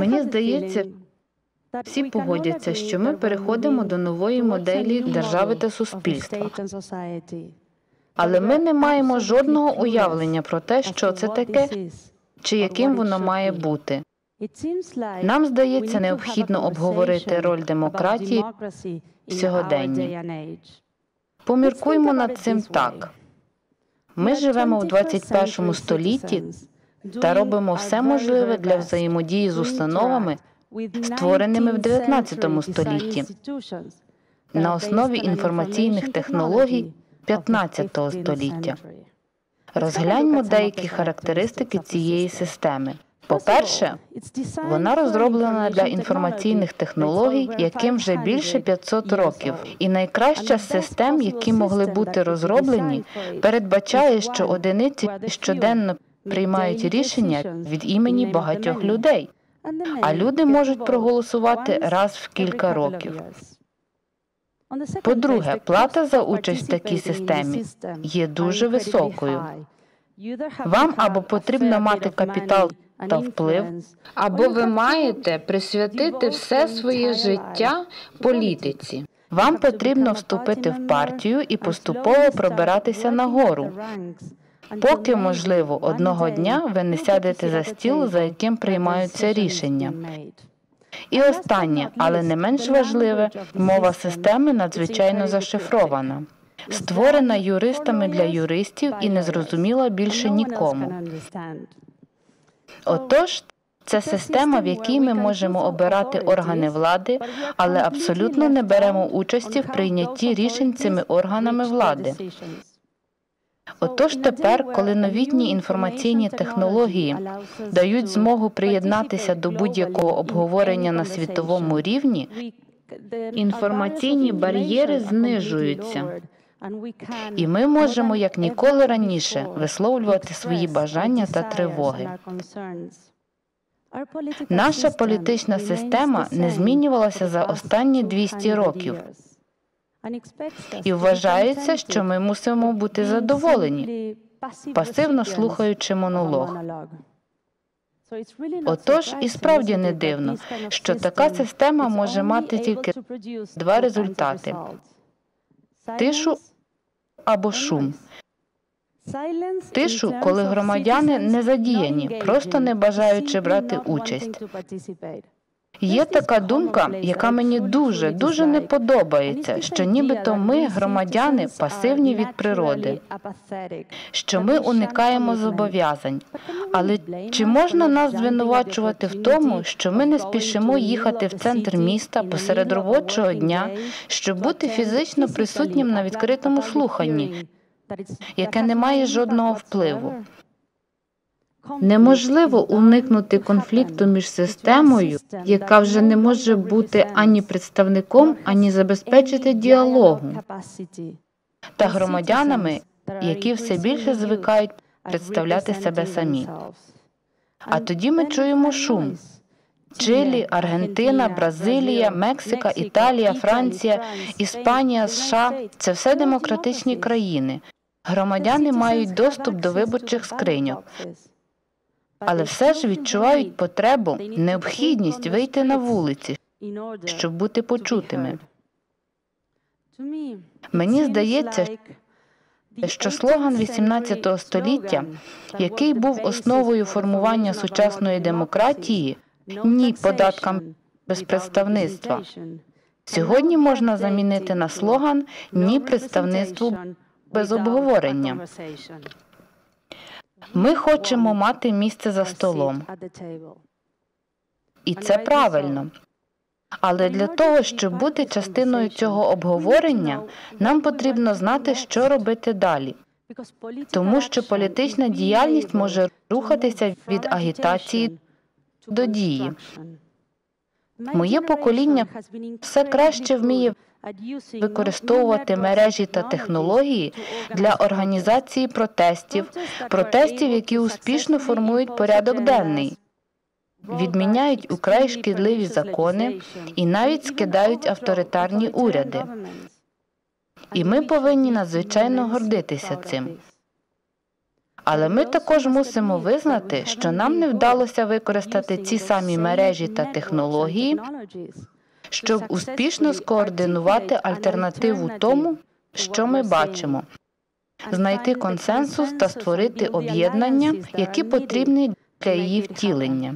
Мені здається, всі погодяться, що ми переходимо до нової моделі держави та суспільства. Але ми не маємо жодного уявлення про те, що це таке чи яким воно має бути. Нам здається, необхідно обговорити роль демократії в сьогоденні. Поміркуймо над цим так. Ми живемо в 21 столітті та робимо все можливе для взаємодії з установами, створеними в 19 столітті. на основі інформаційних технологій 15 століття. Розгляньмо деякі характеристики цієї системи. По-перше, вона розроблена для інформаційних технологій, яким вже більше 500 років, і найкраща з систем, які могли бути розроблені, передбачає, що одиниці щоденно приймають рішення від імені багатьох людей, а люди можуть проголосувати раз в кілька років. По-друге, плата за участь в такій системі є дуже високою. Вам або потрібно мати капітал та вплив, або ви маєте присвятити все своє життя політиці. Вам потрібно вступити в партію і поступово пробиратися нагору. Поки, можливо, одного дня ви не сядете за стіл, за яким приймаються рішення. І останнє, але не менш важливе, мова системи надзвичайно зашифрована, створена юристами для юристів і не зрозуміла більше нікому. Отож, це система, в якій ми можемо обирати органи влади, але абсолютно не беремо участі в прийнятті рішень цими органами влади. Отож тепер, коли новітні інформаційні технології дають змогу приєднатися до будь-якого обговорення на світовому рівні, інформаційні бар'єри знижуються. І ми можемо як ніколи раніше висловлювати свої бажання та тривоги. Наша політична система не змінювалася за останні 200 років. І вважається, що ми мусимо бути задоволені, пасивно слухаючи монолог. Отож, і справді не дивно, що така система може мати тільки два результати тишу або шум. Тишу, коли громадяни не задіяні, просто не бажаючи брати участь. Є така думка, яка мені дуже дуже не подобається, що нібито ми, громадяни, пасивні від природи, що ми уникаємо зобов'язань. Але чи можна нас звинувачувати в тому, що ми не спішимо їхати в центр міста посеред робочого дня, щоб бути фізично присутнім на відкритому слуханні, яке не має жодного впливу? Неможливо уникнути конфлікту між системою, яка вже не може бути ані представником, ані забезпечити діалогу, та громадянами, які все більше звикають представляти себе самі. А тоді ми чуємо шум. Чилі, Аргентина, Бразилія, Мексика, Італія, Франція, Іспанія, США це все демократичні країни. Громадяни мають доступ до виборчих скриньок але все ж відчувають потребу, необхідність вийти на вулиці, щоб бути почутими. Мені здається, що слоган XVIII століття, який був основою формування сучасної демократії, ні податкам без представництва, сьогодні можна замінити на слоган ні представництву без обговорення. Ми хочемо мати місце за столом. І це правильно. Але для того, щоб бути частиною цього обговорення, нам потрібно знати, що робити далі. Тому що політична діяльність може рухатися від агітації до дії. Моє покоління все краще вміє використовувати мережі та технології для організації протестів, протестів, які успішно формують порядок денний, відміняють украй шкідливі закони і навіть скидають авторитарні уряди. І ми повинні надзвичайно гордитися цим. Але ми також мусимо визнати, що нам не вдалося використати ці самі мережі та технології, щоб успішно скоординувати альтернативу тому, що ми бачимо, знайти консенсус та створити об'єднання, які потрібні для її втілення.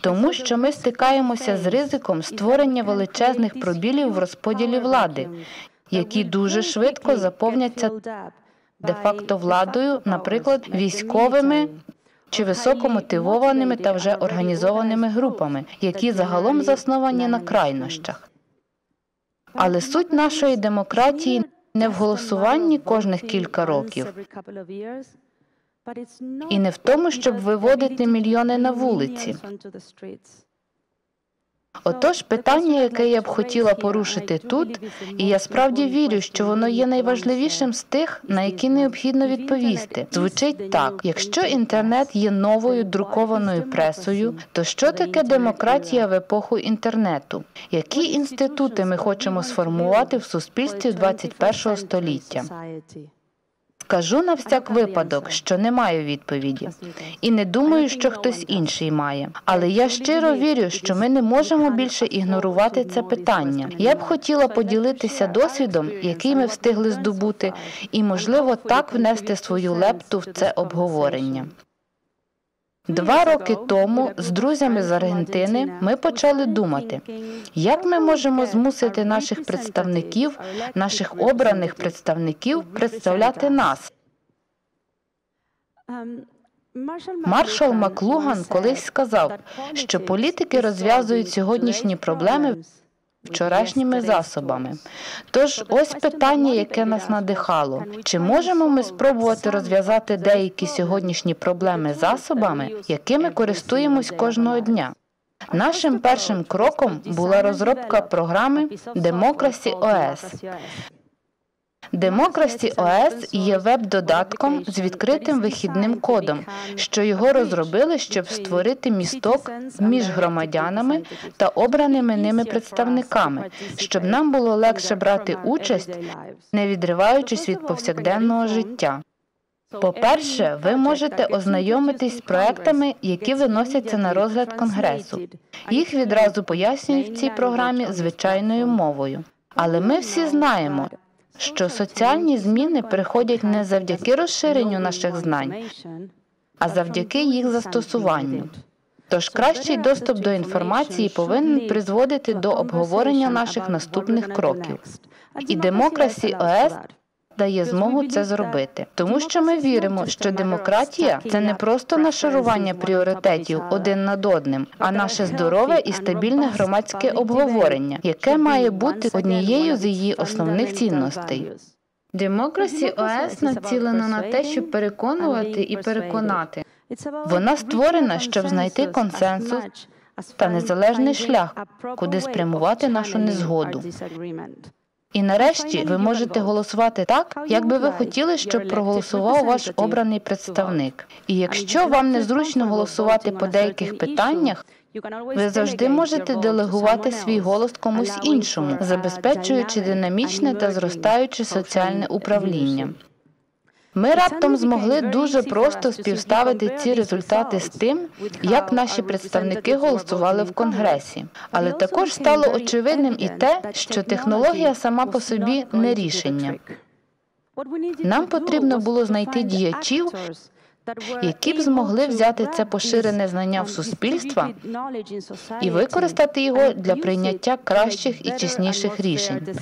Тому що ми стикаємося з ризиком створення величезних пробілів в розподілі влади, які дуже швидко заповняться де-факто владою, наприклад, військовими чи високомотивованими та вже організованими групами, які загалом засновані на крайнощах. Але суть нашої демократії не в голосуванні кожних кілька років, і не в тому, щоб виводити мільйони на вулиці. Отож, питання, яке я б хотіла порушити тут, і я справді вірю, що воно є найважливішим з тих, на які необхідно відповісти, звучить так: якщо інтернет є новою друкованою пресою, то що таке демократія в епоху інтернету? Які інститути ми хочемо сформувати в суспільстві 21 століття? Скажу на всяк випадок, що не маю відповіді, і не думаю, що хтось інший має. Але я щиро вірю, що ми не можемо більше ігнорувати це питання. Я б хотіла поділитися досвідом, який ми встигли здобути, і, можливо, так внести свою лепту в це обговорення. Два роки тому з друзями з Аргентини ми почали думати, як ми можемо змусити наших представників, наших обраних представників представляти нас. Маршал Маклуган колись сказав, що політики розв'язують сьогоднішні проблеми вчорашніми засобами. Тож ось питання, яке нас надихало: чи можемо ми спробувати розв'язати деякі сьогоднішні проблеми засобами, якими користуємось кожного дня? Нашим першим кроком була розробка програми Democracy OS. Democracy OS є веб-додатком з відкритим вихідним кодом, що його розробили, щоб створити місток між громадянами та обраними ними представниками, щоб нам було легше брати участь, не відриваючись від повсякденного життя. По-перше, ви можете ознайомитись з проектами, які виносяться на розгляд Конгресу. Їх відразу пояснюють в цій програмі звичайною мовою. Але ми всі знаємо, що соціальні зміни приходять не завдяки розширенню наших знань, а завдяки їх застосуванню. Тож кращий доступ до інформації повинен призводити до обговорення наших наступних кроків. І Democracy ОС дає змогу це зробити, тому що ми віримо, що демократія це не просто нашарування пріоритетів один над одним, а наше здорове і стабільне громадське обговорення, яке має бути однією з її основних цінностей. Democracy ОС націлена на те, щоб переконувати і переконати. Вона створена, щоб знайти консенсус та незалежний шлях, куди спрямувати нашу незгоду. І нарешті ви можете голосувати так, як би ви хотіли, щоб проголосував ваш обраний представник. І якщо вам незручно голосувати по деяких питаннях, ви завжди можете делегувати свій голос комусь іншому, забезпечуючи динамічне та зростаюче соціальне управління. Ми раптом змогли дуже просто співставити ці результати з тим, як наші представники голосували в Конгресі. Але також стало очевидним і те, що технологія сама по собі не рішення. Нам потрібно було знайти діячів, які б змогли взяти це поширене знання в суспільства і використати його для прийняття кращих і чесніших рішень.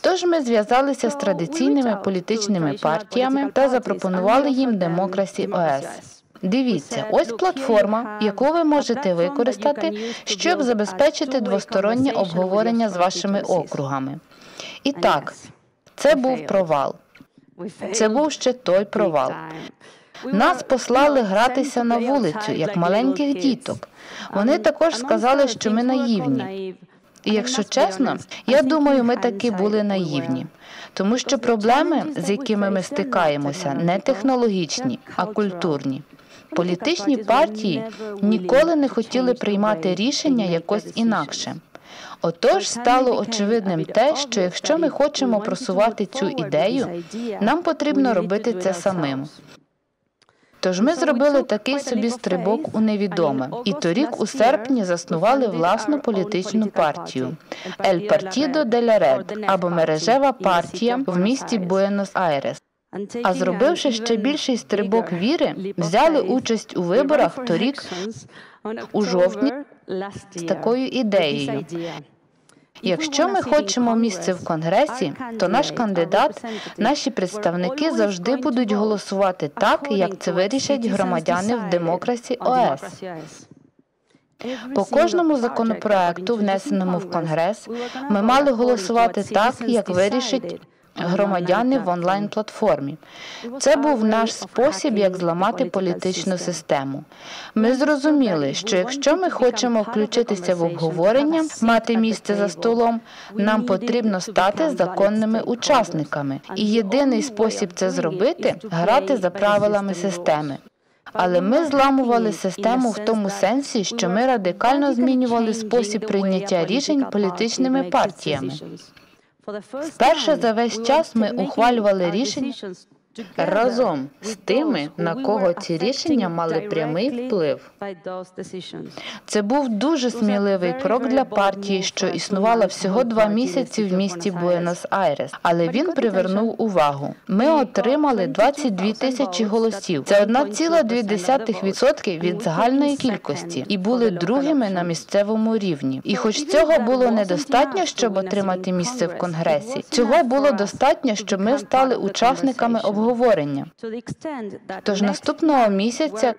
Тож ми зв'язалися з традиційними політичними партіями та запропонували їм Democracy OS. Дивіться, ось платформа, яку ви можете використати, щоб забезпечити двостороннє обговорення з вашими округами. І так, це був провал. Це був ще той провал. Нас послали гратися на вулицю, як маленьких діток. Вони також сказали, що ми наївні. І якщо чесно, я думаю, ми таки були наївні, тому що проблеми, з якими ми стикаємося, не технологічні, а культурні. Політичні партії ніколи не хотіли приймати рішення якось інакше. Отож стало очевидним те, що якщо ми хочемо просувати цю ідею, нам потрібно робити це самим. Тож ми зробили такий собі стрибок у невідоме, і торік у серпні заснували власну політичну партію «El Partido de la Red» або мережева партія в місті Буенос-Айрес. А зробивши ще більший стрибок віри, взяли участь у виборах торік у жовтні з такою ідеєю. Якщо ми хочемо місце в конгресі, то наш кандидат, наші представники завжди будуть голосувати так, як це вирішать громадяни в демокрасі ОС. По кожному законопроекту, внесеному в конгрес, ми мали голосувати так, як вирішить громадяни в онлайн-платформі. Це був наш спосіб, як зламати політичну систему. Ми зрозуміли, що якщо ми хочемо включитися в обговорення, мати місце за столом, нам потрібно стати законними учасниками. І єдиний спосіб це зробити грати за правилами системи. Але ми зламували систему в тому сенсі, що ми радикально змінювали спосіб прийняття рішень політичними партіями. Вперше за весь час ми ухвалювали рішення разом з тими, на кого ці рішення мали прямий вплив. Це був дуже сміливий крок для партії, що існувала всього два місяці в місті Буенос-Айрес, але він привернув увагу. Ми отримали 22 тисячі голосів. Це 1,2% від загальної кількості, і були другими на місцевому рівні. І, хоч цього було недостатньо, щоб отримати місце в конгресі, цього було достатньо, щоб ми стали учасниками обговорення. Тож наступного місяця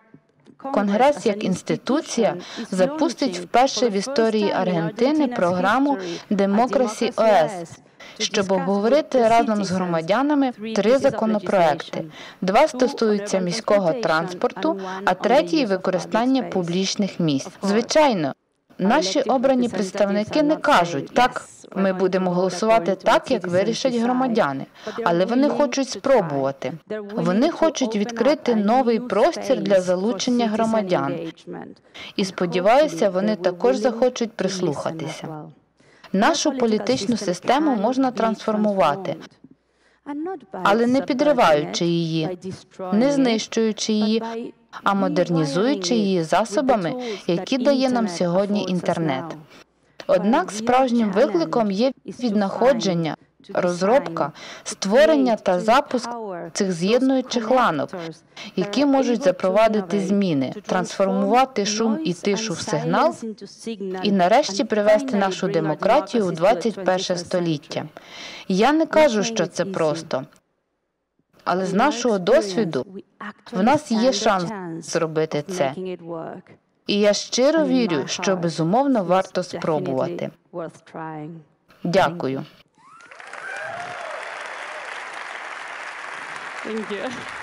Конгрес як інституція запустить вперше в історії Аргентини програму Демокрасі ОС. Щоб обговорити разом з громадянами три законопроекти: два стосуються міського транспорту, а третій використання публічних місць. Звичайно, наші обрані представники не кажуть так. Ми будемо голосувати так, як вирішать громадяни, але вони хочуть спробувати. Вони хочуть відкрити новий простір для залучення громадян. І сподіваюся, вони також захочуть прислухатися. Нашу політичну систему можна трансформувати, але не підриваючи її, не знищуючи її, а модернізуючи її засобами, які дає нам сьогодні інтернет. Однак справжнім викликом є віднаходження, розробка, створення та запуск цих з'єднуючих ланок, які можуть запровадити зміни, трансформувати шум і тишу в сигнал і нарешті привести нашу демократію у 21 століття. Я не кажу, що це просто. Але з нашого досвіду в нас є шанс зробити це. І я щиро вірю, що безумовно варто спробувати. Дякую. Thank you.